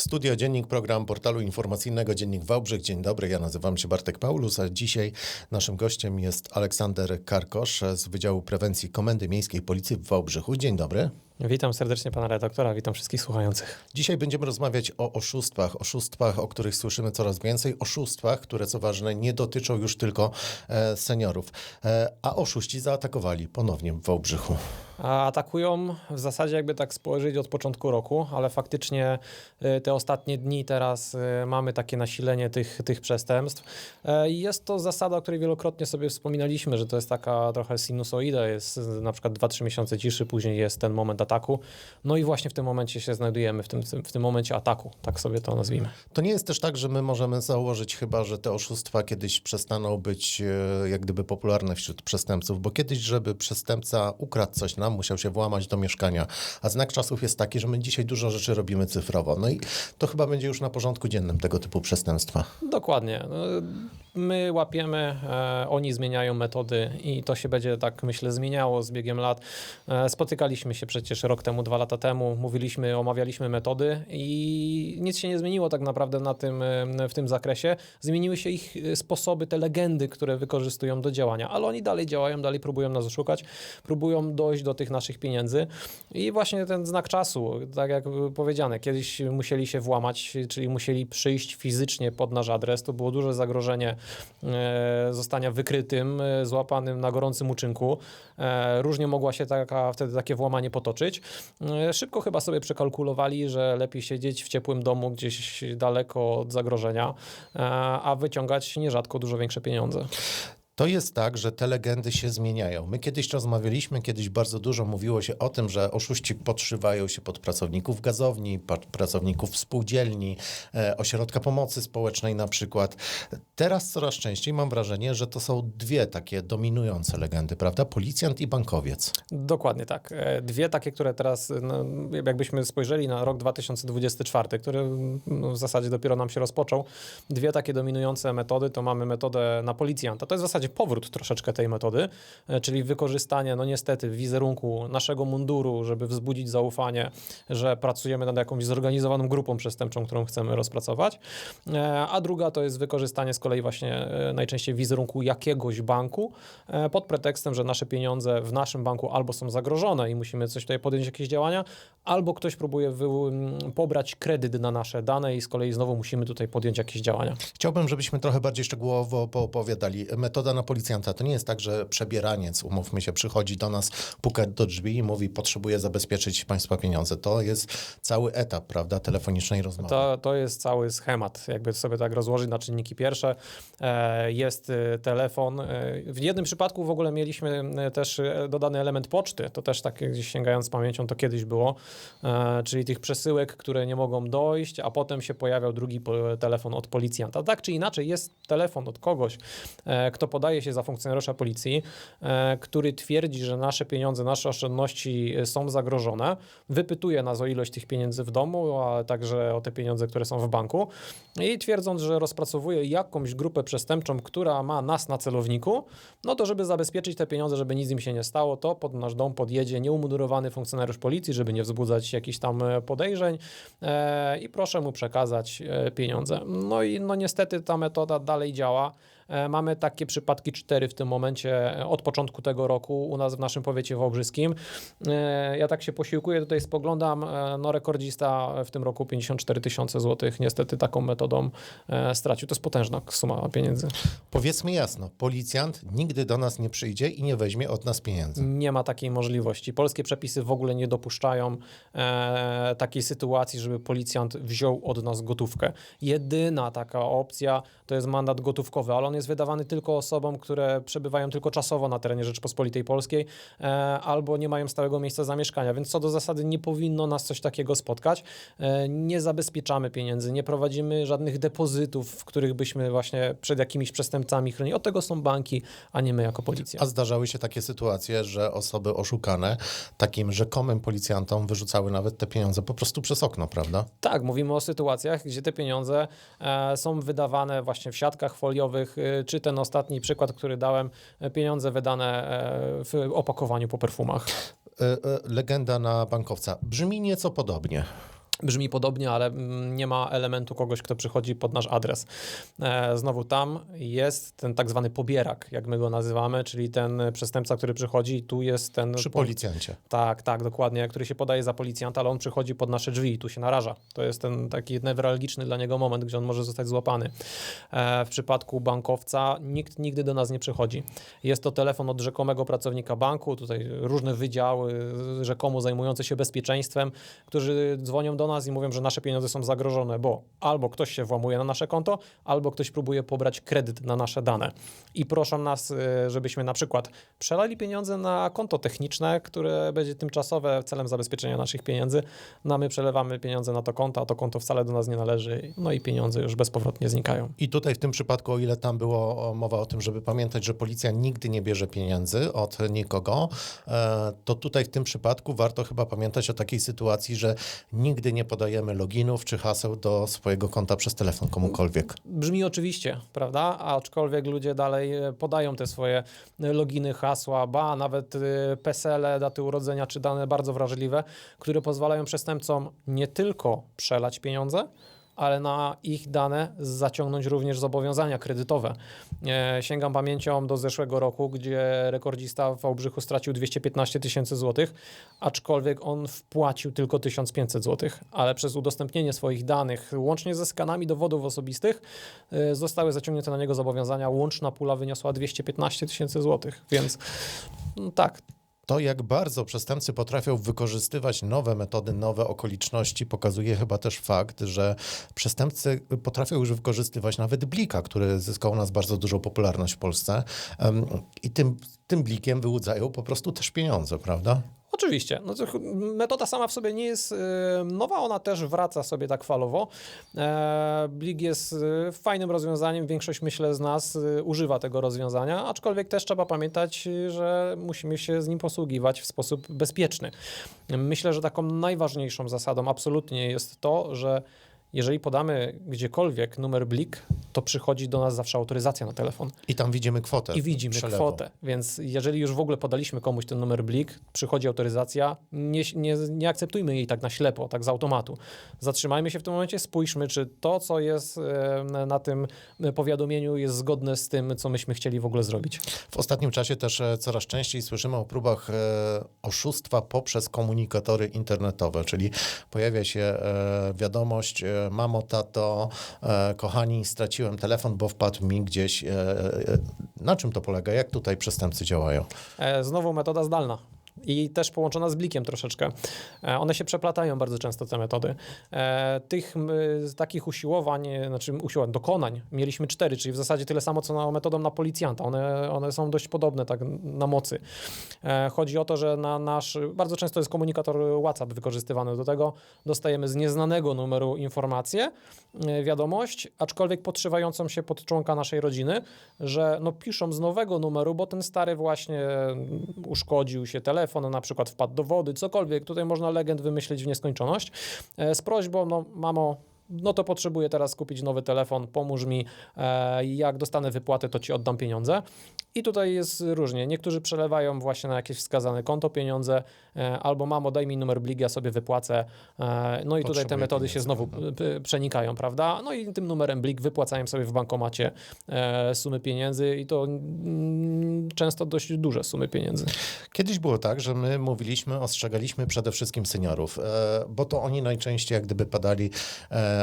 Studio Dziennik, program portalu informacyjnego Dziennik Wałbrzych. Dzień dobry, ja nazywam się Bartek Paulus, a dzisiaj naszym gościem jest Aleksander Karkosz z Wydziału Prewencji Komendy Miejskiej Policji w Wałbrzychu. Dzień dobry. Witam serdecznie pana redaktora, witam wszystkich słuchających. Dzisiaj będziemy rozmawiać o oszustwach, oszustwach, o których słyszymy coraz więcej, oszustwach, które co ważne nie dotyczą już tylko e, seniorów. E, a oszuści zaatakowali ponownie w Wałbrzychu. A atakują w zasadzie jakby tak spojrzeć od początku roku, ale faktycznie y, te ostatnie dni teraz y, mamy takie nasilenie tych, tych przestępstw. E, i Jest to zasada, o której wielokrotnie sobie wspominaliśmy, że to jest taka trochę sinusoida, jest na przykład 2-3 miesiące ciszy, później jest ten moment ataku. No i właśnie w tym momencie się znajdujemy, w tym, w tym momencie ataku, tak sobie to nazwijmy. To nie jest też tak, że my możemy założyć chyba, że te oszustwa kiedyś przestaną być e, jak gdyby popularne wśród przestępców, bo kiedyś, żeby przestępca ukradł coś nam, musiał się włamać do mieszkania, a znak czasów jest taki, że my dzisiaj dużo rzeczy robimy cyfrowo. No i to chyba będzie już na porządku dziennym tego typu przestępstwa. Dokładnie. My łapiemy, e, oni zmieniają metody i to się będzie tak, myślę, zmieniało z biegiem lat. E, spotykaliśmy się przecież rok temu, dwa lata temu, mówiliśmy, omawialiśmy metody i nic się nie zmieniło tak naprawdę na tym, e, w tym zakresie. Zmieniły się ich sposoby, te legendy, które wykorzystują do działania, ale oni dalej działają, dalej próbują nas oszukać, próbują dojść do tych naszych pieniędzy i właśnie ten znak czasu, tak jak powiedziane, kiedyś musieli się włamać, czyli musieli przyjść fizycznie pod nasz adres, to było duże zagrożenie zostania wykrytym, e, złapanym na gorącym uczynku. E, różnie mogła się taka, wtedy takie włamanie potoczyć. E, szybko chyba sobie przekalkulowali, że lepiej siedzieć w ciepłym domu gdzieś daleko od zagrożenia, e, a wyciągać nierzadko dużo większe pieniądze. To jest tak, że te legendy się zmieniają. My kiedyś rozmawialiśmy, kiedyś bardzo dużo mówiło się o tym, że oszuści podszywają się pod pracowników gazowni, pod pracowników spółdzielni, e, ośrodka pomocy społecznej na przykład. Teraz coraz częściej mam wrażenie, że to są dwie takie dominujące legendy, prawda? Policjant i bankowiec. Dokładnie tak. E, Dwie takie, które teraz, no, jakbyśmy spojrzeli na rok 2024, który no, w zasadzie dopiero nam się rozpoczął, dwie takie dominujące metody, to mamy metodę na policjanta. To jest w zasadzie powrót troszeczkę tej metody, e, czyli wykorzystanie, no niestety, wizerunku naszego munduru, żeby wzbudzić zaufanie, że pracujemy nad jakąś zorganizowaną grupą przestępczą, którą chcemy rozpracować. E, A druga to jest wykorzystanie z kolei właśnie e, najczęściej wizerunku jakiegoś banku pod pretekstem, że nasze pieniądze w naszym banku albo są zagrożone i musimy coś tutaj podjąć jakieś działania, albo ktoś próbuje pobrać kredyt na nasze dane i z kolei znowu musimy tutaj podjąć jakieś działania. Chciałbym, żebyśmy trochę bardziej szczegółowo poopowiadali. Metoda na policjanta to nie jest tak, że przebieraniec, umówmy się, przychodzi do nas, puka do drzwi i mówi, potrzebuję zabezpieczyć państwa pieniądze. To jest cały etap, prawda, telefonicznej rozmowy. To, to jest cały schemat, jakby sobie tak rozłożyć na czynniki pierwsze. E, Jest e, telefon. E, W jednym przypadku w ogóle mieliśmy też dodany element poczty. To też tak gdzieś sięgając pamięcią, to kiedyś było. Czyli tych przesyłek, które nie mogą dojść, a potem się pojawiał drugi telefon od policjanta. Tak czy inaczej jest telefon od kogoś, kto podaje się za funkcjonariusza policji, e, który twierdzi, że nasze pieniądze, nasze oszczędności e, są zagrożone, wypytuje nas o ilość tych pieniędzy w domu, a także o te pieniądze, które są w banku i twierdząc, że rozpracowuje jakąś grupę przestępczą, która ma nas na celowniku, no to żeby zabezpieczyć te pieniądze, żeby nic im się nie stało, to pod nasz dom podjedzie nieumundurowany funkcjonariusz policji, żeby nie wzbudzać jakichś tam e, podejrzeń i proszę mu przekazać pieniądze. No i no niestety ta metoda dalej działa. E, Mamy takie przypadki cztery w tym momencie e, od początku tego roku u nas w naszym powiecie wałbrzyskim. E, Ja tak się posiłkuję, tutaj spoglądam, no rekordzista w tym roku 54 tysiące złotych niestety taką metodą stracił. To jest potężna suma pieniędzy. Powiedzmy jasno, policjant nigdy do nas nie przyjdzie i nie weźmie od nas pieniędzy. Nie ma takiej możliwości. Polskie przepisy w ogóle nie dopuszczają e, takiej sytuacji, żeby policjant wziął od nas gotówkę. Jedyna taka opcja to jest mandat gotówkowy, ale on jest wydawany tylko osobom, które przebywają tylko czasowo na terenie Rzeczypospolitej Polskiej e, albo nie mają stałego miejsca zamieszkania, więc co do zasady nie powinno nas coś takiego spotkać. E, nie zabezpieczamy pieniędzy, nie prowadzimy żadnych depozytów, w których byśmy właśnie przed jakimiś przestępcami chronili. Od tego są banki, a nie my jako policja. A zdarzały się takie sytuacje, że osoby oszukane takim rzekomym policjantom wyrzucały nawet te pieniądze po prostu przez okno, prawda? Tak, mówimy o sytuacjach, gdzie te pieniądze e, są wydawane właśnie w siatkach foliowych, czy ten ostatni przykład, który dałem, pieniądze wydane e, w opakowaniu po perfumach. E, e, Legenda na bankowca brzmi nieco podobnie. Brzmi podobnie, ale mm, nie ma elementu kogoś, kto przychodzi pod nasz adres. E, Znowu tam jest ten tak zwany pobierak, jak my go nazywamy, czyli ten przestępca, który przychodzi i tu jest ten... Przy policjancie. tak, tak, dokładnie, który się podaje za policjanta, ale on przychodzi pod nasze drzwi i tu się naraża. To jest ten taki newralgiczny dla niego moment, gdzie on może zostać złapany. E, w przypadku bankowca nikt nigdy do nas nie przychodzi. Jest to telefon od rzekomego pracownika banku, tutaj różne wydziały rzekomo zajmujące się bezpieczeństwem, którzy dzwonią do nas i mówią, że nasze pieniądze są zagrożone, bo albo ktoś się włamuje na nasze konto, albo ktoś próbuje pobrać kredyt na nasze dane. I proszą nas, e, żebyśmy na przykład przelali pieniądze na konto techniczne, które będzie tymczasowe celem zabezpieczenia naszych pieniędzy. No a my przelewamy pieniądze na to konto, a to konto wcale do nas nie należy, no i pieniądze już bezpowrotnie znikają. I tutaj w tym przypadku, o ile tam było mowa o tym, żeby pamiętać, że policja nigdy nie bierze pieniędzy od nikogo, e, to tutaj w tym przypadku warto chyba pamiętać o takiej sytuacji, że nigdy nie podajemy loginów czy haseł do swojego konta przez telefon komukolwiek. Brzmi oczywiście, prawda? Aczkolwiek ludzie dalej e, podają te swoje e, loginy, hasła, ba, nawet e, PESEL, daty urodzenia czy dane bardzo wrażliwe, które pozwalają przestępcom nie tylko przelać pieniądze, ale na ich dane zaciągnąć również zobowiązania kredytowe. E, sięgam pamięcią do zeszłego roku, gdzie rekordzista w Wałbrzychu stracił 215 tysięcy złotych, aczkolwiek on wpłacił tylko 1500 złotych, ale przez udostępnienie swoich danych, łącznie ze skanami dowodów osobistych, e, zostały zaciągnięte na niego zobowiązania. Łączna pula wyniosła 215 tysięcy złotych, więc no tak, To, jak bardzo przestępcy potrafią wykorzystywać nowe metody, nowe okoliczności, pokazuje chyba też fakt, że przestępcy potrafią już wykorzystywać nawet blika, który zyskał u nas bardzo dużą popularność w Polsce. I tym, tym blikiem wyłudzają po prostu też pieniądze, prawda? Oczywiście. No metoda sama w sobie nie jest e, nowa, ona też wraca sobie tak falowo. E, Blik jest e, fajnym rozwiązaniem, większość myślę z nas używa tego rozwiązania, aczkolwiek też trzeba pamiętać, że musimy się z nim posługiwać w sposób bezpieczny. Myślę, że taką najważniejszą zasadą absolutnie jest to, że jeżeli podamy gdziekolwiek numer Blik, to przychodzi do nas zawsze autoryzacja na telefon. I tam widzimy kwotę. I widzimy przelewu. kwotę. Więc jeżeli już w ogóle podaliśmy komuś ten numer blik, przychodzi autoryzacja, nie, nie, nie akceptujmy jej tak na ślepo, tak z automatu. Zatrzymajmy się w tym momencie, spójrzmy, czy to, co jest e, na tym powiadomieniu, jest zgodne z tym, co myśmy chcieli w ogóle zrobić. W ostatnim czasie też e, coraz częściej słyszymy o próbach e, oszustwa poprzez komunikatory internetowe, czyli pojawia się wiadomość, mamo, tato, e, kochani, straciłem telefon, bo wpadł mi gdzieś. E, e, na czym to polega? Jak tutaj przestępcy działają? Znowu metoda zdalna. I też połączona z blikiem troszeczkę. E, One się przeplatają bardzo często, te metody. E, Tych takich usiłowań, e, znaczy usiłowań, dokonań mieliśmy cztery, czyli w zasadzie tyle samo, co na metodą na policjanta. One, one są dość podobne tak na mocy. Chodzi o to, że na nasz, bardzo często jest komunikator WhatsApp wykorzystywany do tego. Dostajemy z nieznanego numeru informację, wiadomość, aczkolwiek podszywającą się pod członka naszej rodziny, że no piszą z nowego numeru, bo ten stary właśnie uszkodził się telefon, na przykład wpadł do wody, cokolwiek. Tutaj można legend wymyślić w nieskończoność. E, Z prośbą, no mamo, no to potrzebuję teraz kupić nowy telefon, pomóż mi, e, jak dostanę wypłatę, to ci oddam pieniądze. I tutaj jest różnie. Niektórzy przelewają właśnie na jakieś wskazane konto pieniądze, e, albo mamo, daj mi numer blik, ja sobie wypłacę. E, no i tutaj te metody się znowu p- przenikają, prawda? No i tym numerem blik wypłacają sobie w bankomacie e, sumy pieniędzy i to często dość duże sumy pieniędzy. Kiedyś było tak, że my mówiliśmy, ostrzegaliśmy przede wszystkim seniorów, bo to oni najczęściej jak gdyby padali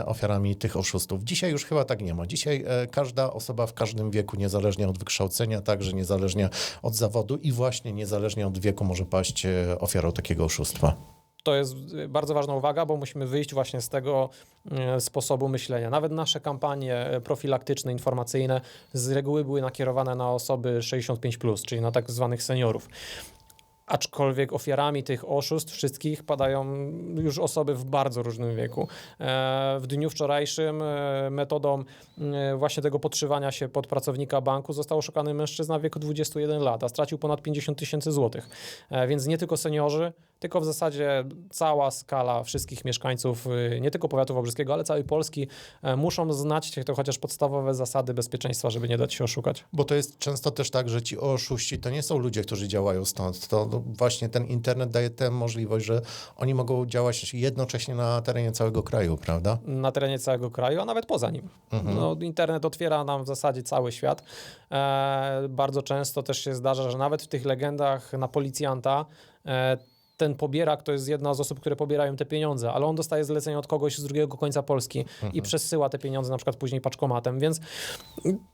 ofiarami tych oszustów. Dzisiaj już chyba tak nie ma. Dzisiaj każda osoba w każdym wieku, niezależnie od wykształcenia, także niezależnie od zawodu i właśnie niezależnie od wieku może paść e, ofiarą takiego oszustwa. To jest y, bardzo ważna uwaga, bo musimy wyjść właśnie z tego y, sposobu myślenia. Nawet nasze kampanie profilaktyczne, informacyjne z reguły były nakierowane na osoby 65+, czyli na tak zwanych seniorów. Aczkolwiek ofiarami tych oszustw wszystkich padają już osoby w bardzo różnym wieku. E, W dniu wczorajszym e, metodą e, właśnie tego podszywania się pod pracownika banku został oszukany mężczyzna w wieku 21 lat, a stracił ponad 50 tysięcy złotych. Więc nie tylko seniorzy, tylko w zasadzie cała skala wszystkich mieszkańców, y, nie tylko powiatu wałbrzyskiego, ale całej Polski, e, muszą znać to chociaż podstawowe zasady bezpieczeństwa, żeby nie dać się oszukać. Bo to jest często też tak, że ci oszuści to nie są ludzie, którzy działają stąd. To no, właśnie ten internet daje tę możliwość, że oni mogą działać jednocześnie na terenie całego kraju, prawda? na terenie całego kraju, a nawet poza nim. Mhm. No, internet otwiera nam w zasadzie cały świat. E, bardzo często też się zdarza, że nawet w tych legendach na policjanta e, ten pobierak to jest jedna z osób, które pobierają te pieniądze, ale on dostaje zlecenie od kogoś z drugiego końca Polski Mhm. i przesyła te pieniądze na przykład później paczkomatem, więc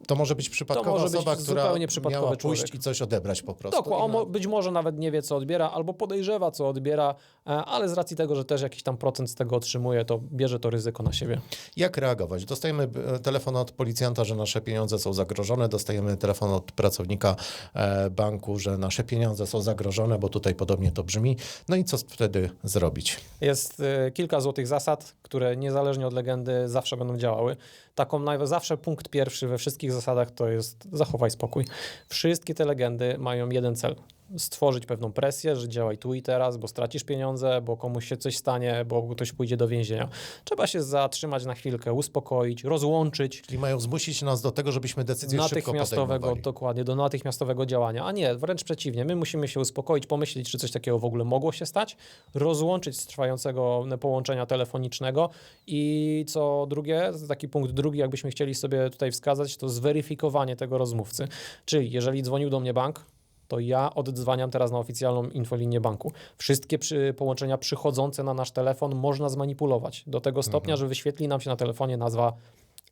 To może być przypadkowa może być osoba, która zupełnie przypadkowy miała pójść człowiek. i coś odebrać po prostu. dokładnie, on być może nawet nie wie, co odbiera, albo podejrzewa, co odbiera, e, ale z racji tego, że też jakiś tam procent z tego otrzymuje, to bierze to ryzyko na siebie. Jak reagować? Dostajemy e, telefon od policjanta, że nasze pieniądze są zagrożone, dostajemy telefon od pracownika e, banku, że nasze pieniądze są zagrożone, bo tutaj podobnie to brzmi. No i co wtedy zrobić? Jest e, kilka złotych zasad, które niezależnie od legendy zawsze będą działały. Taką naj- zawsze punkt pierwszy we wszystkich zasadach to jest zachowaj spokój. Wszystkie te legendy mają jeden cel. Stworzyć pewną presję, że działaj tu i teraz, bo stracisz pieniądze, bo komuś się coś stanie, bo ktoś pójdzie do więzienia. Trzeba się zatrzymać na chwilkę, uspokoić, rozłączyć, Czyli mają zmusić nas do tego, żebyśmy decyzję natychmiastowego, dokładnie, do natychmiastowego działania. A nie, wręcz przeciwnie. My musimy się uspokoić, pomyśleć, czy coś takiego w ogóle mogło się stać, rozłączyć z trwającego połączenia telefonicznego i co drugie, taki punkt drugi, jakbyśmy chcieli sobie tutaj wskazać, to zweryfikowanie tego rozmówcy. Czyli jeżeli dzwonił do mnie bank, to ja oddzwaniam teraz na oficjalną infolinię banku. Wszystkie przy, połączenia przychodzące na nasz telefon można zmanipulować do tego stopnia, że wyświetli nam się na telefonie nazwa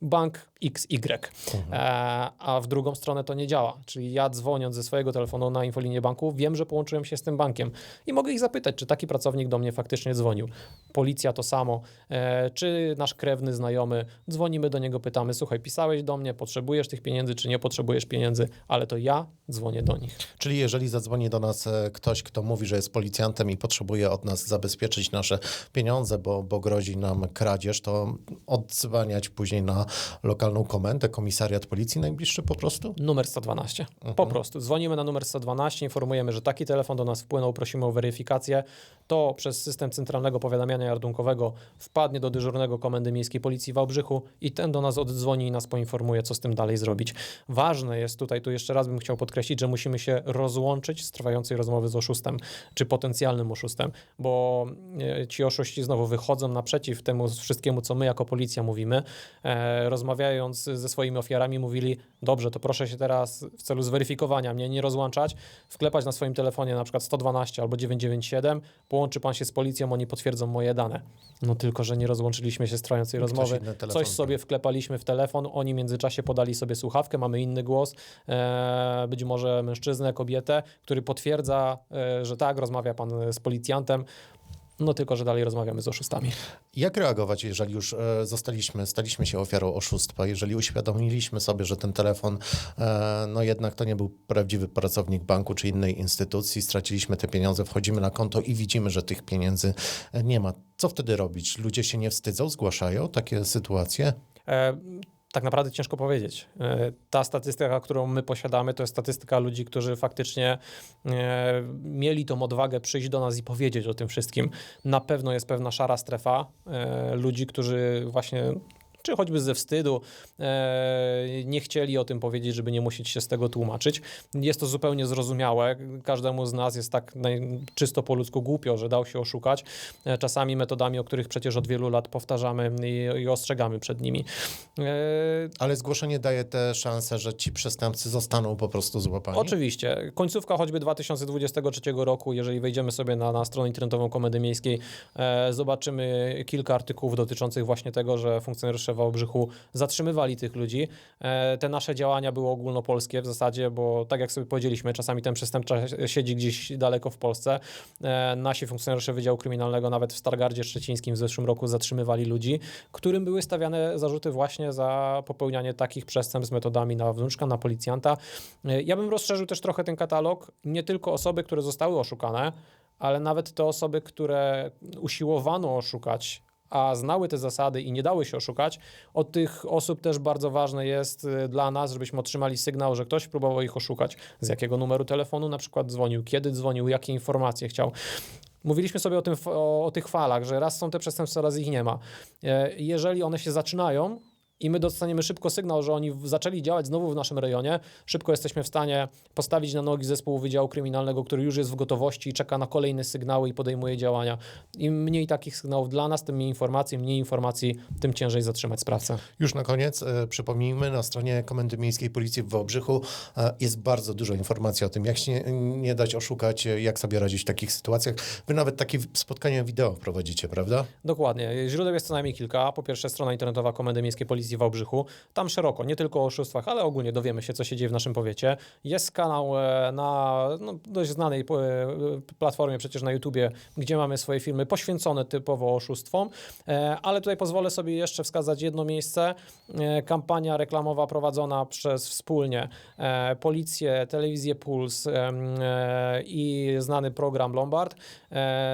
bank XY, e, a w drugą stronę to nie działa. Czyli ja dzwoniąc ze swojego telefonu na infolinię banku, wiem, że połączyłem się z tym bankiem i mogę ich zapytać, czy taki pracownik do mnie faktycznie dzwonił. Policja to samo, e, czy nasz krewny, znajomy, dzwonimy do niego, pytamy, słuchaj, pisałeś do mnie, potrzebujesz tych pieniędzy, czy nie potrzebujesz pieniędzy, ale to ja dzwonię do nich. Czyli jeżeli zadzwoni do nas e, ktoś, kto mówi, że jest policjantem i potrzebuje od nas zabezpieczyć nasze pieniądze, bo, bo grozi nam kradzież, to odzwaniać później na lokalną komendę, komisariat policji najbliższy po prostu? Numer 112. Po prostu. Dzwonimy na numer 112, informujemy, że taki telefon do nas wpłynął, prosimy o weryfikację. To przez system centralnego powiadamiania radunkowego wpadnie do dyżurnego Komendy Miejskiej Policji w Wałbrzychu i ten do nas oddzwoni i nas poinformuje, co z tym dalej zrobić. Ważne jest tutaj, tu jeszcze raz bym chciał podkreślić, że musimy się rozłączyć z trwającej rozmowy z oszustem, czy potencjalnym oszustem, bo e, ci oszuści znowu wychodzą naprzeciw temu wszystkiemu, co my jako policja mówimy. Rozmawiając ze swoimi ofiarami, mówili: Dobrze, to proszę się teraz w celu zweryfikowania mnie nie rozłączać, wklepać na swoim telefonie na przykład 112 albo 997, połączy pan się z policją, oni potwierdzą moje dane. No tylko, że nie rozłączyliśmy się z trwającej rozmowy. Coś sobie wklepaliśmy w telefon, oni w międzyczasie podali sobie słuchawkę, mamy inny głos, e, być może mężczyznę, kobietę, który potwierdza, e, że tak, rozmawia pan z policjantem. No tylko, że dalej rozmawiamy z oszustami. Jak reagować, jeżeli już e, zostaliśmy, staliśmy się ofiarą oszustwa, jeżeli uświadomiliśmy sobie, że ten telefon, e, no jednak to nie był prawdziwy pracownik banku czy innej instytucji, straciliśmy te pieniądze, wchodzimy na konto i widzimy, że tych pieniędzy e, nie ma. Co wtedy robić? Ludzie się nie wstydzą, zgłaszają takie sytuacje? Tak naprawdę ciężko powiedzieć. E, Ta statystyka, którą my posiadamy, to jest statystyka ludzi, którzy faktycznie e, mieli tą odwagę przyjść do nas i powiedzieć o tym wszystkim. Na pewno jest pewna szara strefa e, ludzi, którzy właśnie czy choćby ze wstydu e, nie chcieli o tym powiedzieć, żeby nie musieć się z tego tłumaczyć. Jest to zupełnie zrozumiałe. Każdemu z nas jest tak czysto po ludzku głupio, że dał się oszukać. E, czasami metodami, o których przecież od wielu lat powtarzamy i, i ostrzegamy przed nimi. E, Ale zgłoszenie daje te szanse, że ci przestępcy zostaną po prostu złapani? Oczywiście. Końcówka choćby 2023 roku, jeżeli wejdziemy sobie na, na stronę internetową Komendy Miejskiej, zobaczymy kilka artykułów dotyczących właśnie tego, że funkcjonariusze w Wałbrzychu zatrzymywali tych ludzi. E, te nasze działania były ogólnopolskie w zasadzie, bo tak jak sobie powiedzieliśmy, czasami ten przestępca siedzi gdzieś daleko w Polsce. E, nasi funkcjonariusze Wydziału Kryminalnego nawet w Stargardzie Szczecińskim w zeszłym roku zatrzymywali ludzi, którym były stawiane zarzuty właśnie za popełnianie takich przestępstw metodami na wnuczka, na policjanta. E, Ja bym rozszerzył też trochę ten katalog, nie tylko osoby, które zostały oszukane, ale nawet te osoby, które usiłowano oszukać, a znały te zasady i nie dały się oszukać, od tych osób też bardzo ważne jest y, dla nas, żebyśmy otrzymali sygnał, że ktoś próbował ich oszukać, z jakiego numeru telefonu na przykład dzwonił, kiedy dzwonił, jakie informacje chciał. Mówiliśmy sobie o, tym, o, o tych falach, że raz są te przestępstwa, raz ich nie ma. E, Jeżeli one się zaczynają i my dostaniemy szybko sygnał, że oni zaczęli działać znowu w naszym rejonie, szybko jesteśmy w stanie postawić na nogi zespół Wydziału Kryminalnego, który już jest w gotowości i czeka na kolejne sygnały i podejmuje działania. Im mniej takich sygnałów dla nas, tym mniej informacji, mniej informacji, tym ciężej zatrzymać sprawcę. Już na koniec e, przypomnijmy, na stronie Komendy Miejskiej Policji w Wałbrzychu e, jest bardzo dużo informacji o tym, jak się nie, nie dać oszukać, e, jak sobie radzić w takich sytuacjach. Wy nawet takie spotkania wideo prowadzicie, prawda? Dokładnie. Źródeł jest co najmniej kilka. Po pierwsze strona internetowa Komendy Miejskiej Policji w Wałbrzychu. Tam szeroko, nie tylko o oszustwach, ale ogólnie dowiemy się, co się dzieje w naszym powiecie. Jest kanał e, na no, dość znanej e, platformie przecież na YouTubie, gdzie mamy swoje filmy poświęcone typowo oszustwom. E, Ale tutaj pozwolę sobie jeszcze wskazać jedno miejsce. Kampania reklamowa prowadzona przez wspólnie Policję, Telewizję Puls i znany program Lombard.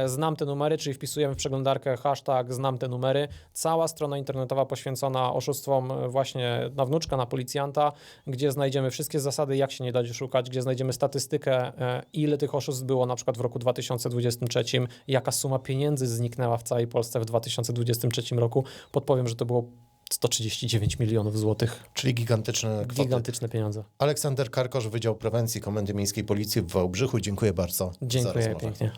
Znam te numery, czyli wpisujemy w przeglądarkę hashtag znam te numery. Cała strona internetowa poświęcona oszustwom e, właśnie na wnuczka, na policjanta, gdzie znajdziemy wszystkie zasady, jak się nie dać oszukać, gdzie znajdziemy statystykę, e, ile tych oszustw było na przykład w roku 2023, jaka suma pieniędzy zniknęła w całej Polsce w 2023 roku. Podpowiem, że to było 139 milionów złotych. Czyli gigantyczne kwoty. Gigantyczne pieniądze. Aleksander Karkosz, Wydział Prewencji Komendy Miejskiej Policji w Wałbrzychu. Dziękuję bardzo Dziękuję pięknie.